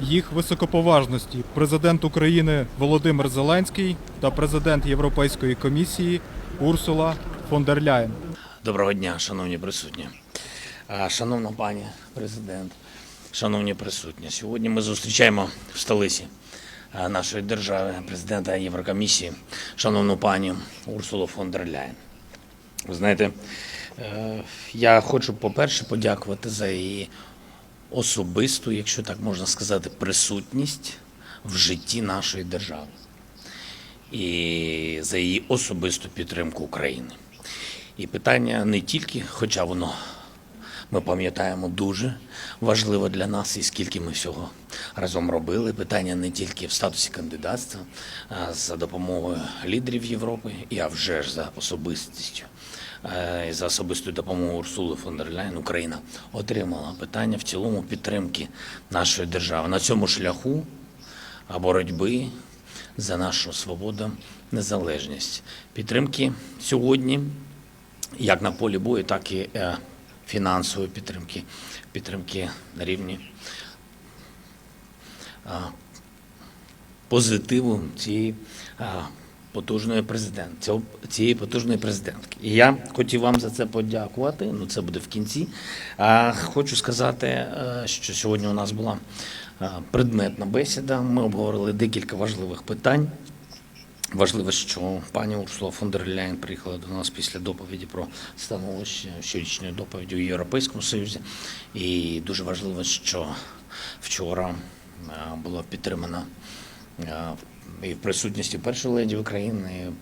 Їх високоповажності президент України Володимир Зеленський та президент Європейської комісії Урсула фон дер Ляєн. Доброго дня, шановні присутні, шановна пані президент, шановні присутні. Сьогодні ми зустрічаємо в столиці нашої держави президента Єврокомісії, шановну пані Урсулу фон дер Ляєн. Ви знаєте, я хочу, по-перше, подякувати за її особисту, якщо так можна сказати, присутність в житті нашої держави і за її особисту підтримку України. І питання не тільки, хоча воно ми пам'ятаємо дуже важливо для нас, і скільки ми всього разом робили. Питання не тільки в статусі кандидатства, а за допомогою лідерів Європи, і а вже ж за особистістю. Е, За особистою допомогою Урсули фон дер Ляйн Україна отримала питання в цілому підтримки нашої держави на цьому шляху боротьби за нашу свободу, незалежність. Підтримки сьогодні, як на полі бою, так і е, фінансової підтримки, підтримки на рівні позитиву цієї потужної президент, цього, цієї потужної президентки. І я хотів вам за це подякувати. Ну це буде в кінці. А хочу сказати, е, що сьогодні у нас була е, предметна бесіда. Ми обговорили декілька важливих питань. Важливо, що пані Урсула фон дер Ляйн приїхала до нас після доповіді про становище щорічної доповіді у Європейському Союзі. І дуже важливо, що вчора е, була підтримана і в присутності першої леді України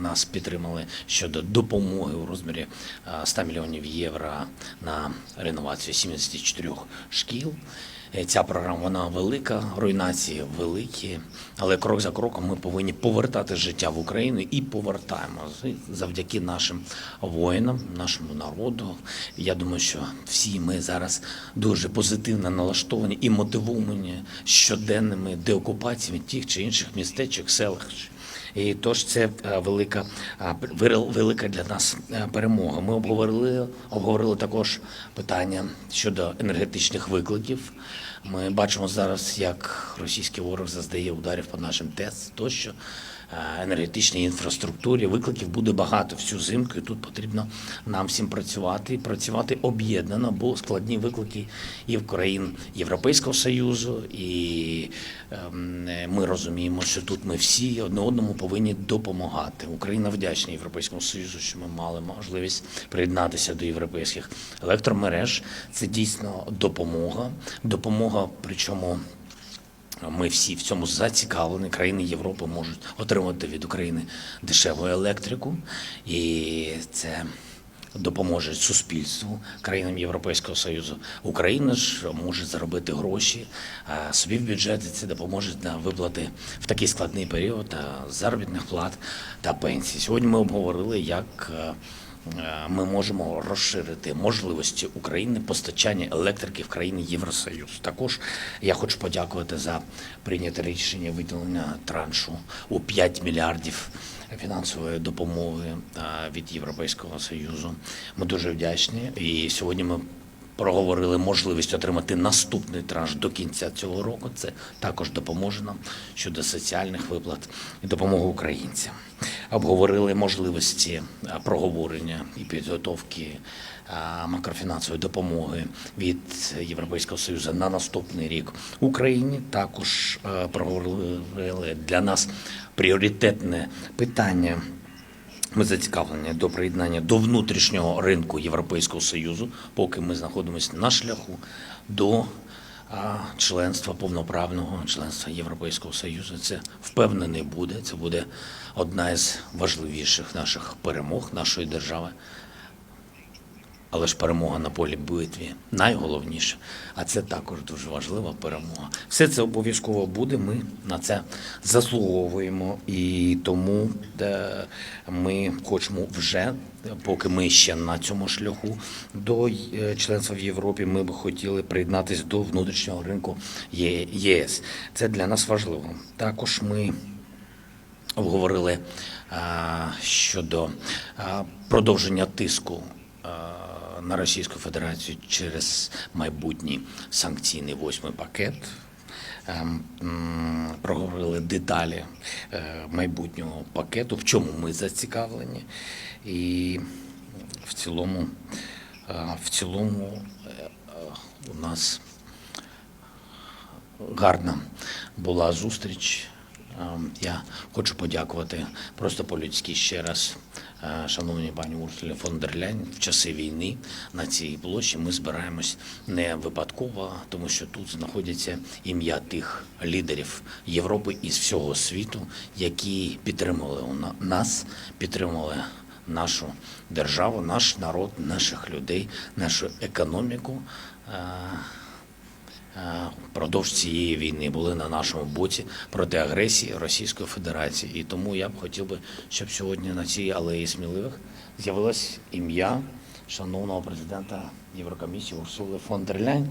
нас підтримали щодо допомоги у розмірі е, 100 мільйонів євро на реновацію 74 шкіл. Е, Ця програма вона велика, руйнації великі, але крок за кроком ми повинні повертати життя в Україну і повертаємо завдяки нашим воїнам, нашому народу. Я думаю, що всі ми зараз дуже позитивно налаштовані і мотивовані щоденними деокупаціями тих чи інших містечок, селищ. І тож це е, велика, а, велика для нас е, перемога. Ми обговорили, обговорили також питання щодо енергетичних викликів. Ми бачимо зараз, як російський ворог заздає ударів по нашим ТЕС тощо. Е, енергетичній інфраструктурі викликів буде багато всю зимку. І тут потрібно нам всім працювати і працювати об'єднано, бо складні виклики і в країн Європейського Союзу, і ем, ми розуміємо, що тут ми всі одне одному повинні допомагати. Україна вдячна Європейському Союзу, що ми мали можливість приєднатися до європейських електромереж. Це дійсно допомога. Допомога, причому. Ми всі в цьому зацікавлені. Країни Європи можуть отримати від України дешеву електрику, і це допоможе суспільству, країнам Європейського Союзу. Україна ж може заробити гроші собі в бюджеті. Це допоможе на виплати в такий складний період заробітних плат та пенсій. Сьогодні ми обговорили, як Е, ми можемо розширити можливості України постачання електрики в країни Євросоюзу. Також я хочу подякувати за прийняте рішення виділення траншу у 5 мільярдів фінансової допомоги е, від Європейського союзу. Ми дуже вдячні. І сьогодні ми проговорили можливість отримати наступний транш до кінця цього року. Це також допоможе нам щодо соціальних виплат і допомоги українцям. Обговорили можливості проговорення і підготовки макрофінансової допомоги від Європейського Союзу на наступний рік Україні. Також е, проговорили для нас пріоритетне питання. Ми зацікавлені до приєднання до внутрішнього ринку Європейського Союзу, поки ми знаходимося на шляху до членства повноправного членства Європейського Союзу. Це впевнений буде. Це буде одна із важливіших наших перемог нашої держави. Але ж перемога на полі битві найголовніше. А це також дуже важлива перемога. Все це обов'язково буде. Ми на це заслуговуємо, і тому е, ми хочемо вже, поки ми ще на цьому шляху до е, членства в Європі, ми би хотіли приєднатися до внутрішнього ринку ЄС. Це для нас важливо. Також ми обговорили щодо продовження тиску на Російську Федерацію через майбутній санкційний восьмий пакет. проговорили деталі е, майбутнього пакету, в чому ми зацікавлені. І в цілому, е, в цілому е, е, у нас гарна була зустріч. Ем, Я хочу подякувати просто по-людськи ще раз, е, шановній пані Урсулі фон дер Ляйн. В часи війни на цій площі ми збираємось не випадково, тому що тут знаходяться ім'я тих лідерів Європи і з всього світу, які підтримали нас, підтримали нашу державу, наш народ, наших людей, нашу економіку. Е, впродовж цієї війни були на нашому боці проти агресії Російської Федерації. І тому я б хотів би, щоб сьогодні на цій алеї сміливих з'явилось ім'я шановного президента Єврокомісії Урсули фон дер Ляйн.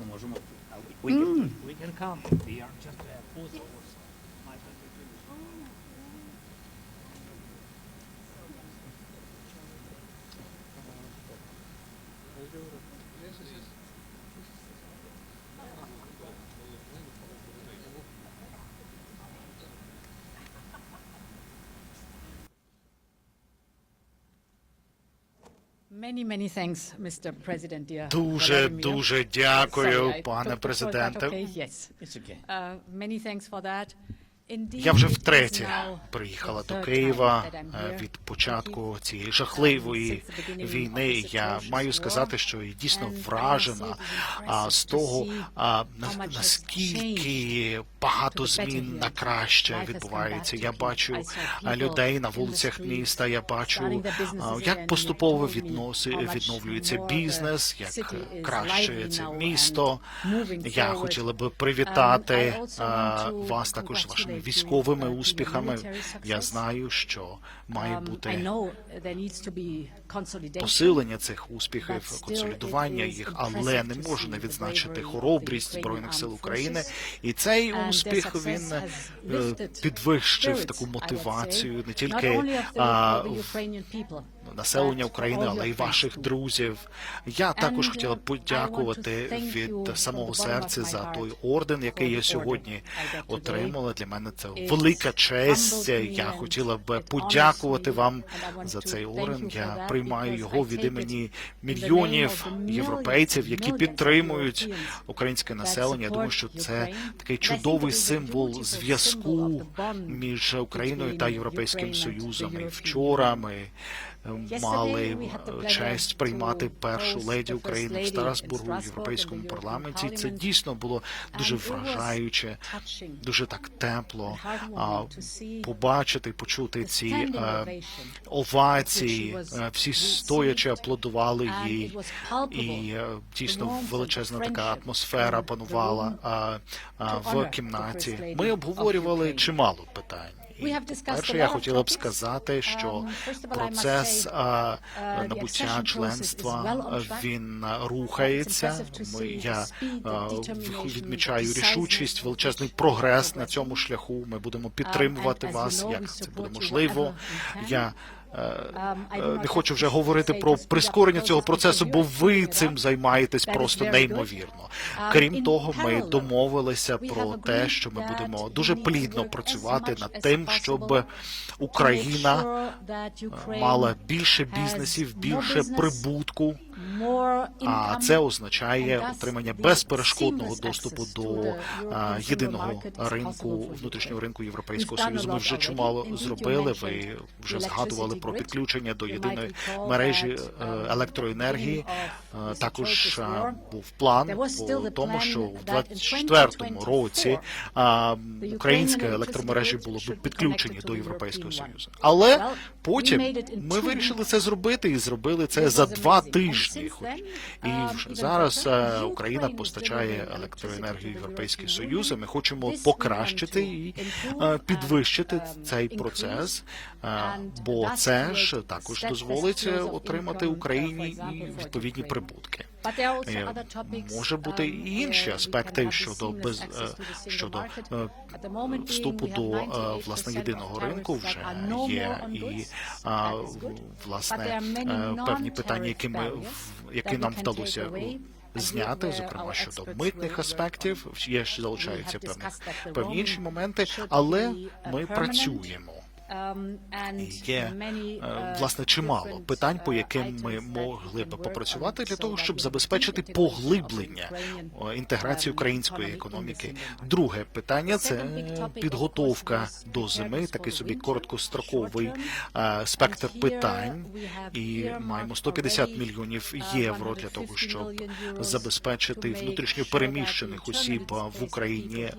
Ми можемо can, Дуже Volodymyr. дуже Sorry, дякую, I пане took the shortcut. президенте. Uh, Я вже втретє приїхала до Києва е, від початку цієї жахливої Um, війни. Я маю сказати, що я дійсно вражена з того, наскільки багато змін на краще відбувається. Я бачу людей на вулицях міста. Я бачу, як поступово відноси відновлюється бізнес, як краще це місто. Я хотіла би Um, привітати вас також you, військовими uh, успіхами. Я знаю, що має Um, бути посилення цих успіхів, консолідування їх, але не можу не відзначити хоробрість збройних сил України. І цей успіх він е, підвищив таку мотивацію не тільки а, населення України, але й ваших друзів. Я також хотіла uh, подякувати від самого серця за той орден, який я сьогодні отримала. Для мене це It велика честь. Я хотіла б подякувати вам за цей for Я приймаю його від імені мільйонів європейців, які підтримують українське населення. Я думаю, що це такий чудовий символ зв'язку між Україною та Європейським Союзом. І вчора ми е, мали е, pleasure честь приймати першу леді України в Страсбургу в Європейському парламенті. Це дійсно було дуже вражаюче, дуже так тепло побачити, почути ці е, овації. Е, Всі стоячи аплодували їй. І дійсно величезна така атмосфера панувала в кімнаті. Ми обговорювали чимало питань. Перше, я хотіла б сказати, що Um, процес uh, набуття членства він рухається. Ми я відмічаю рішучість, величезний прогрес на цьому шляху. Ми будемо Um, підтримувати вас, як це буде можливо. Я е, do е, не хочу вже говорити про прискорення цього процесу, бо ви цим займаєтесь просто неймовірно. Um, Крім того, ми домовилися про те, що ми будемо дуже плідно працювати над тим, щоб Україна sure мала більше бізнесів, більше прибутку. А це означає отримання безперешкодного доступу до єдиного ринку, внутрішнього ринку Європейського Союзу. Ми вже чимало зробили. Ви вже згадували про підключення до єдиної мережі е, електроенергії. Е, Також був план the тому, що в that in 2024 році 2024 а, the українські електромережі були б підключені до Європейського. Союзу. Але потім ми вирішили це зробити і зробили це за два тижні. Хоч- І um, зараз е, Україна постачає електроенергію Європейський Союз. і. Ми хочемо покращити і е, підвищити um, цей процес, е, бо це ж також дозволить е, отримати uh, Україні і відповідні прибутки. Е, topics, Може бути um, і інші аспекти щодо без е, щодо е, вступу до е, 98% власне єдиного ринку вже є і власне е, певні питання, які ми які нам вдалося зняти, зокрема щодо митних аспектів. Є ще залишаються певні певні інші моменти, але ми працюємо. І є е, власне чимало питань, по яким ми могли б попрацювати для того, щоб забезпечити поглиблення інтеграції української економіки. Друге питання це підготовка до зими, такий собі короткостроковий е, спектр питань. І маємо 150 мільйонів євро для того, щоб забезпечити внутрішньо переміщених осіб в Україні е,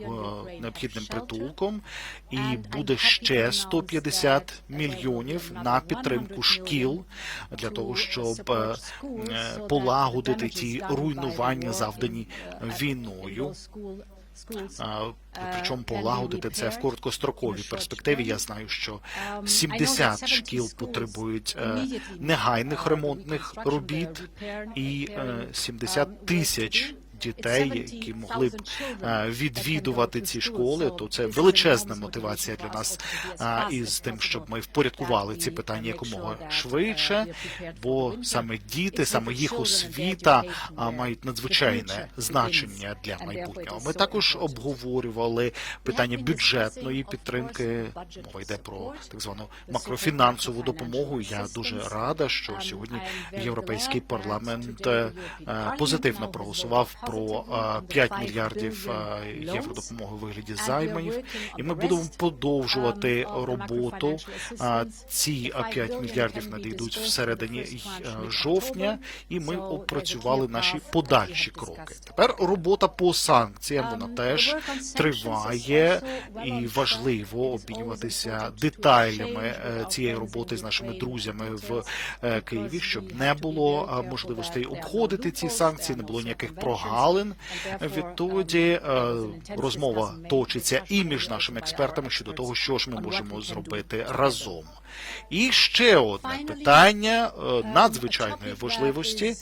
необхідним притулком. І буде ще 150 мільйонів на підтримку шкіл для того, щоб е, е, полагодити ті руйнування, завдані війною. Причому полагодити це в короткостроковій перспективі. Я знаю, що 70 шкіл потребують е, негайних ремонтних робіт, і е, 70 тисяч дітей, які могли б е, відвідувати ці школи, то це величезна мотивація для нас із тим, щоб ми впорядкували ці питання якомога швидше, бо саме діти, саме їх освіта мають надзвичайне значення для майбутнього. Ми також обговорювали питання бюджетної підтримки. Мова йде про так звану макрофінансову допомогу. Я дуже рада, що сьогодні європейський парламент е, е, позитивно проголосував про е, 5 мільярдів євро допомоги у вигляді займів, і ми будемо продовжувати роботу. Ці е, 5 мільярдів надійдуть всередині жовтня, і ми опрацювали наші подальші кроки. Тепер робота по санкціям вона теж триває, і важливо обмінюватися деталями е, цієї роботи з нашими друзями в е, Києві, щоб не було можливостей обходити ці санкції, не було ніяких прогалин. Відтоді е, розмова точиться і між нашими експертами щодо того, що ж ми можемо зробити разом. І ще одне питання е, надзвичайної важливості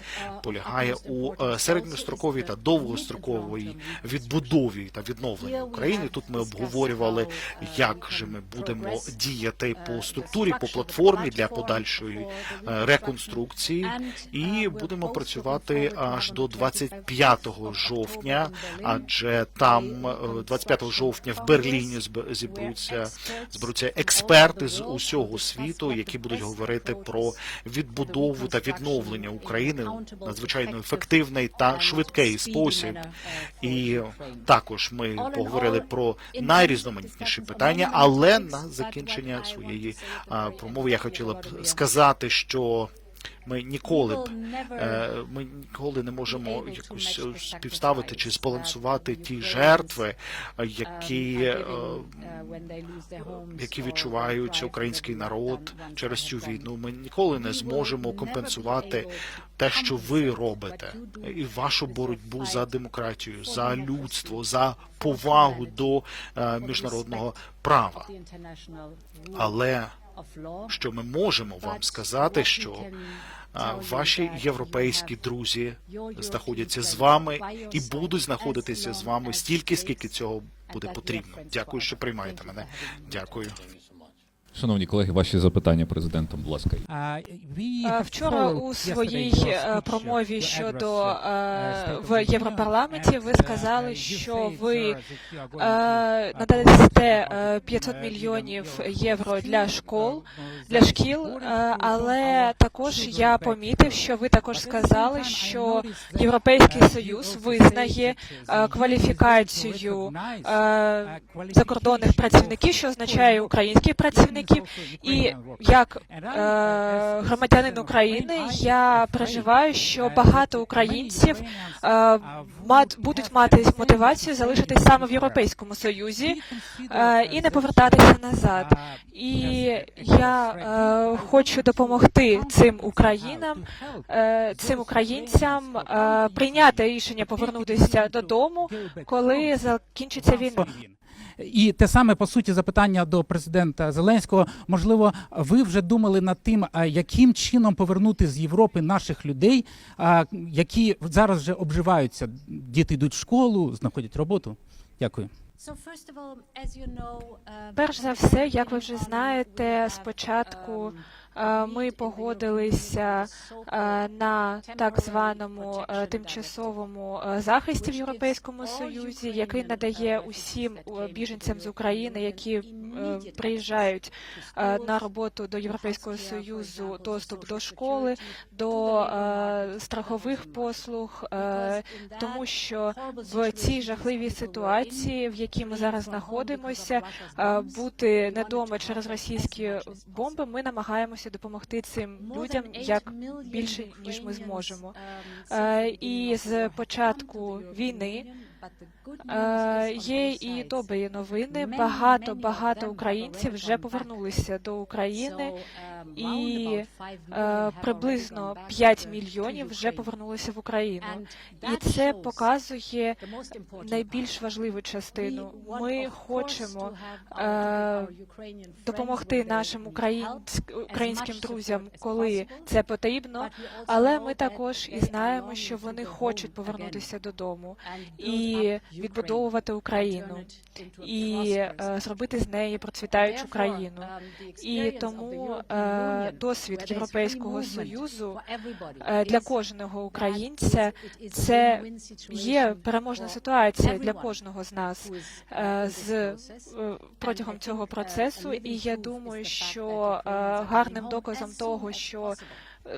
полягає у е, середньостроковій та довгостроковій відбудові та відновленні України. Тут ми обговорювали, як же ми будемо діяти по структурі, по платформі для подальшої е, реконструкції, і будемо працювати аж до 25 жовтня, адже там е, 25 жовтня в Берліні зб- зібруться зберуться експерти з усього світу, які будуть говорити про відбудову та відновлення України надзвичайно ефективний та швидкий спосіб. І також ми поговорили про найрізноманітніші питання, але на закінчення своєї промови я хотіла б сказати, що ми ніколи б е, ми ніколи не можемо якось е, співставити чи збалансувати ті жертви, е, які, е, які відчувають український народ через цю війну. Ми ніколи не зможемо компенсувати те, що ви робите, і вашу боротьбу за демократію, за людство, за повагу до міжнародного права. Але що ми можемо вам сказати, що ваші європейські друзі знаходяться з вами і будуть знаходитися з вами стільки, скільки цього буде потрібно. Дякую, що приймаєте мене. Дякую. Шановні колеги, ваші запитання президентам, будь ласка. Е, Вчора у своїй е, промові щодо е, в Європарламенті ви сказали, що ви е, надасте е, 500 мільйонів євро для школ для шкіл, е, але також я помітив, що ви також сказали, що Європейський Союз визнає е, кваліфікацію е, закордонних працівників, що означає українських працівників. І як е, громадянин України я переживаю, що багато українців е, мат, будуть мати мотивацію залишитись саме в Європейському Союзі е, і не повертатися назад. І я е, хочу допомогти цим українам, е, цим українцям е, прийняти рішення повернутися додому, коли закінчиться війна. І те саме по суті запитання до президента Зеленського. Можливо, ви вже думали над тим, яким чином повернути з Європи наших людей, які зараз вже обживаються. Діти йдуть в школу, знаходять роботу. Дякую. Перш за все, як ви вже знаєте, спочатку ми погодилися на так званому е, тимчасовому е, захисті в Європейському Союзі, який надає усім е, біженцям з України, які приїжджають на роботу до Європейського Союзу, доступ до школи, до страхових послуг, тому що в цій жахливій ситуації, в якій ми зараз знаходимося, бути недома через російські бомби, ми намагаємося допомогти цим людям як більше ніж ми зможемо. Е, І з початку війни є і добрі новини. Багато багато українців вже повернулися до України, і е, приблизно 5 мільйонів вже повернулися в Україну. І це показує найбільш важливу частину. Ми хочемо е, допомогти нашим українським друзям, коли це потрібно. Але ми також і знаємо, що вони хочуть повернутися додому і відбудовувати Україну, і е, зробити з неї процвітаючу країну. І тому е, досвід Європейського союзу е, для кожного українця це є переможна ситуація для кожного з нас з протягом цього процесу. І я думаю, що гарним доказом того, що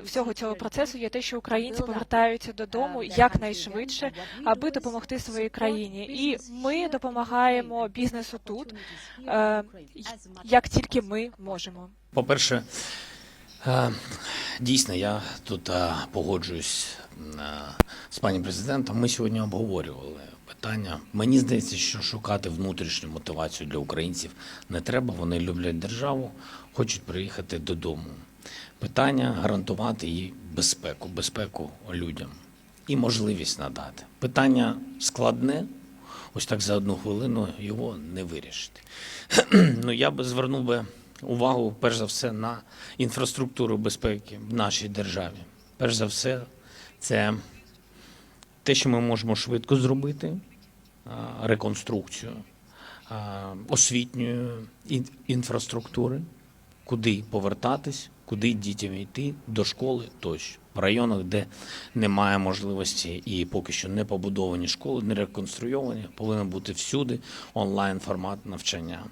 всього цього процесу є те, що українці повертаються додому якнайшвидше, аби допомогти своїй країні. І ми допомагаємо бізнесу тут, е, як тільки ми можемо. По-перше, е, дійсно, я тут е, погоджуюсь з пані президентом. Ми сьогодні обговорювали питання. Мені здається, що шукати внутрішню мотивацію для українців не треба. Вони люблять державу, хочуть приїхати додому. Питання гарантувати їй безпеку, безпеку людям і можливість надати. Питання складне. Ось так за одну хвилину його не вирішити. ну я би звернув би увагу перш за все на інфраструктуру безпеки в нашій державі. Перш за все, це те, що ми можемо швидко зробити, реконструкцію освітньої інфраструктури, куди повертатись, куди дітям йти до школи тощо. В районах, де немає можливості і поки що не побудовані школи, не реконструйовані, повинен бути всюди онлайн формат навчання.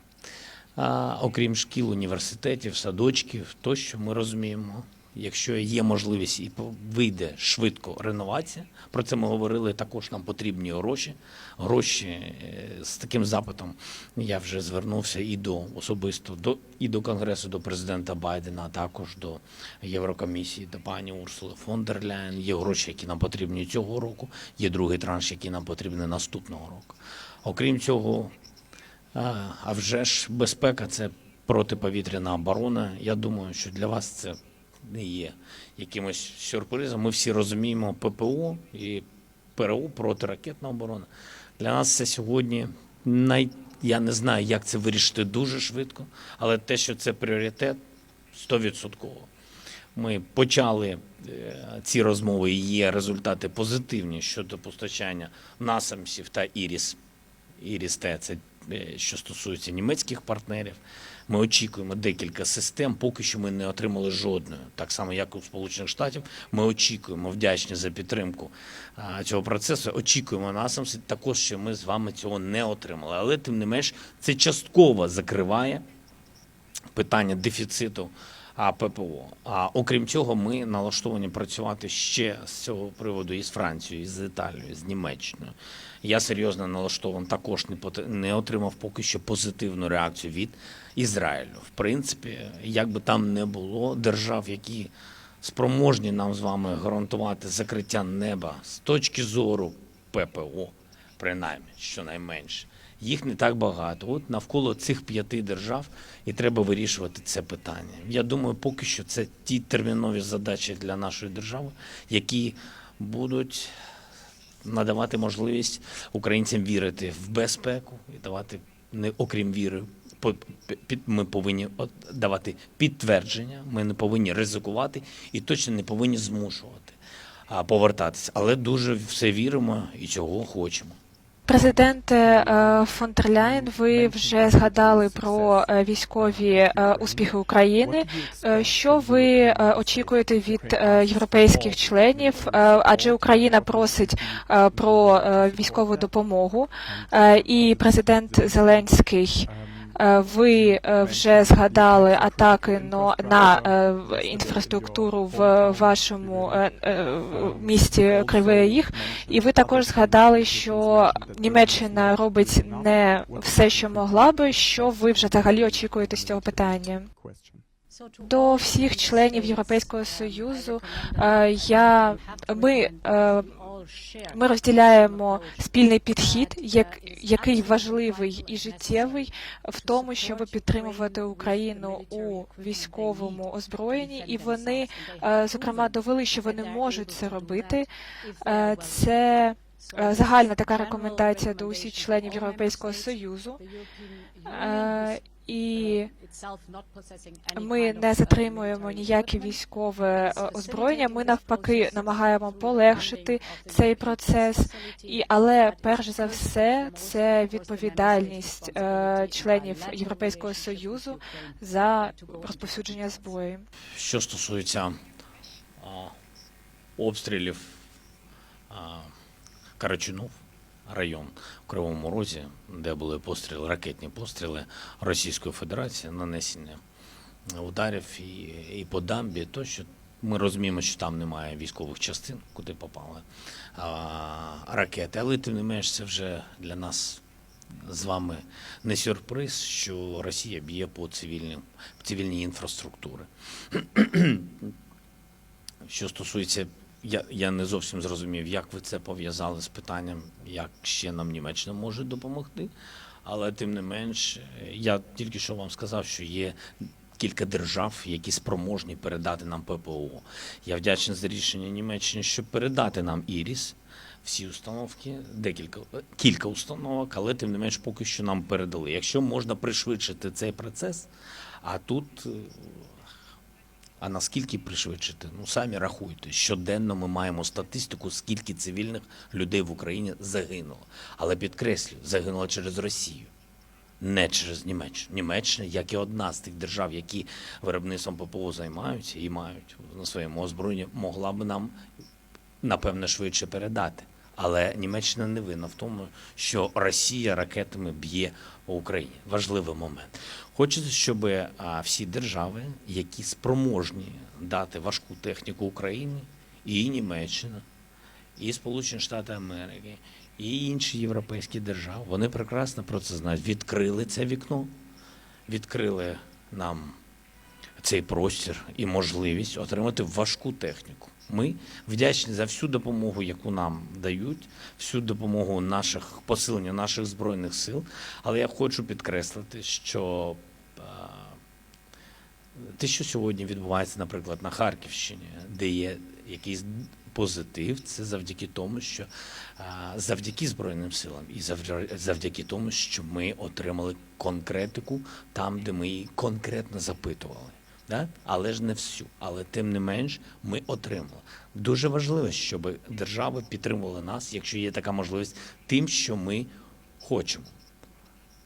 А, окрім шкіл, університетів, садочків, тощо ми розуміємо, якщо є можливість і вийде швидко реновація, про це ми говорили. Також нам потрібні гроші. Гроші е, з таким запитом я вже звернувся і до особисто до і до конгресу, до президента Байдена, а також до Єврокомісії, до пані Урсули фон дер Ляєн. Є гроші, які нам потрібні цього року. Є другий транш, який нам потрібний наступного року. Окрім цього, а вже ж безпека це протиповітряна оборона. Я думаю, що для вас це не є якимось сюрпризом. Ми всі розуміємо ППО і ПРО протиракетна оборона. Для нас це сьогодні най... я не знаю, як це вирішити дуже швидко, але те, що це пріоритет, 100%. Ми почали е, ці розмови, і є результати позитивні щодо постачання насамсів та іріс Іріс Т, це е, що стосується німецьких партнерів. Ми очікуємо декілька систем. Поки що ми не отримали жодної. Так само, як у Сполучених Штатів. Ми очікуємо вдячні за підтримку цього процесу. Очікуємо насамси. Також що ми з вами цього не отримали. Але тим не менш, це частково закриває питання дефіциту а, ППО. А окрім цього, ми налаштовані працювати ще з цього приводу і з Францією, з Італією, з Німеччиною. Я серйозно налаштований, також не не отримав поки що позитивну реакцію від Ізраїлю. В принципі, як би там не було держав, які спроможні нам з вами гарантувати закриття неба з точки зору ППО, принаймні, щонайменше. Їх не так багато. От навколо цих п'яти держав і треба вирішувати це питання. Я думаю, поки що це ті термінові задачі для нашої держави, які будуть надавати можливість українцям вірити в безпеку і давати не окрім віри. Ми повинні давати підтвердження, ми не повинні ризикувати і точно не повинні змушувати повертатися. Але дуже все віримо і цього хочемо. Президенте е, фон дер Ляєн, ви вже згадали про е, військові е, успіхи України. Що ви очікуєте від європейських членів? Адже Україна просить про військову допомогу, і президент Зеленський. Е, Ви е, вже згадали атаки на е, інфраструктуру в вашому місті Кривий Ріг. І ви також згадали, що Німеччина робить не все, що могла би. Що ви вже взагалі очікуєте з цього питання? До всіх членів Європейського союзу я ми, ми розділяємо спільний підхід, як, який важливий і життєвий в тому, щоб підтримувати Україну у військовому озброєнні, і вони е, зокрема довели, що вони можуть це робити. Е, Це е, загальна така рекомендація до усіх членів Європейського союзу. І ми не затримуємо ніяке військове е, озброєння. Ми навпаки намагаємо полегшити цей процес. І але перш за все, це відповідальність е, членів Європейського союзу за розповсюдження зброї. Що стосується а, обстрілів а, Карачунов, район в Кривому Розі, де були постріли, ракетні постріли Російської Федерації, нанесення ударів і, і по дамбі, тощо ми розуміємо, що там немає військових частин, куди попали а, ракети, але тим не менш це вже для нас з вами не сюрприз, що Росія б'є по цивільній інфраструктури. Що стосується, я, я не зовсім зрозумів, як ви це пов'язали з питанням, як ще нам Німеччина може допомогти. Але тим не менш, я тільки що вам сказав, що є кілька держав, які спроможні передати нам ППО. Я вдячний за рішення Німеччини, щоб передати нам Іріс. Всі установки, декілька кілька установок, але тим не менш поки що нам передали. Якщо можна пришвидшити цей процес, а тут а наскільки пришвидшити? Ну самі рахуйте. Щоденно ми маємо статистику, скільки цивільних людей в Україні загинуло. Але підкреслю, загинуло через Росію, не через Німеччину. Німеччина, як і одна з тих держав, які виробництвом ППО займаються і мають на своєму озброєнні, могла б нам напевне швидше передати. Але Німеччина не винна в тому, що Росія ракетами б'є по Україні. Важливий момент. Хочеться, щоб всі держави, які спроможні дати важку техніку Україні, і Німеччина, і Сполучені Штати Америки, і інші європейські держави, вони прекрасно про це знають. Відкрили це вікно, відкрили нам цей простір і можливість отримати важку техніку. Ми вдячні за всю допомогу, яку нам дають, всю допомогу наших посилення наших збройних сил. Але я хочу підкреслити, що те, що сьогодні відбувається, наприклад, на Харківщині, де є якийсь позитив, це завдяки тому, що завдяки Збройним силам і завдя- завдяки тому, що ми отримали конкретику там, де ми її конкретно запитували. Да? Але ж не всю. Але тим не менш ми отримали. Дуже важливо, щоб держави підтримували нас, якщо є така можливість, тим, що ми хочемо.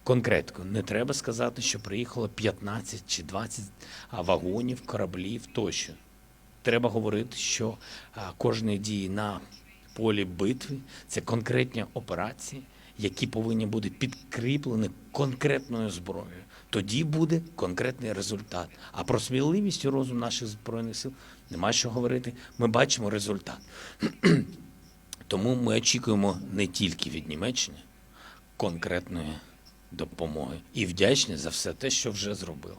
Конкретно, не треба сказати, що приїхало 15 чи 20 вагонів, кораблів тощо. Треба говорити, що кожні дії на полі битви це конкретні операції, які повинні бути підкріплені конкретною зброєю. Тоді буде конкретний результат. А про сміливість і розум наших збройних сил нема що говорити. Ми бачимо результат. Тому ми очікуємо не тільки від Німеччини конкретної допомоги і вдячні за все те, що вже зробила.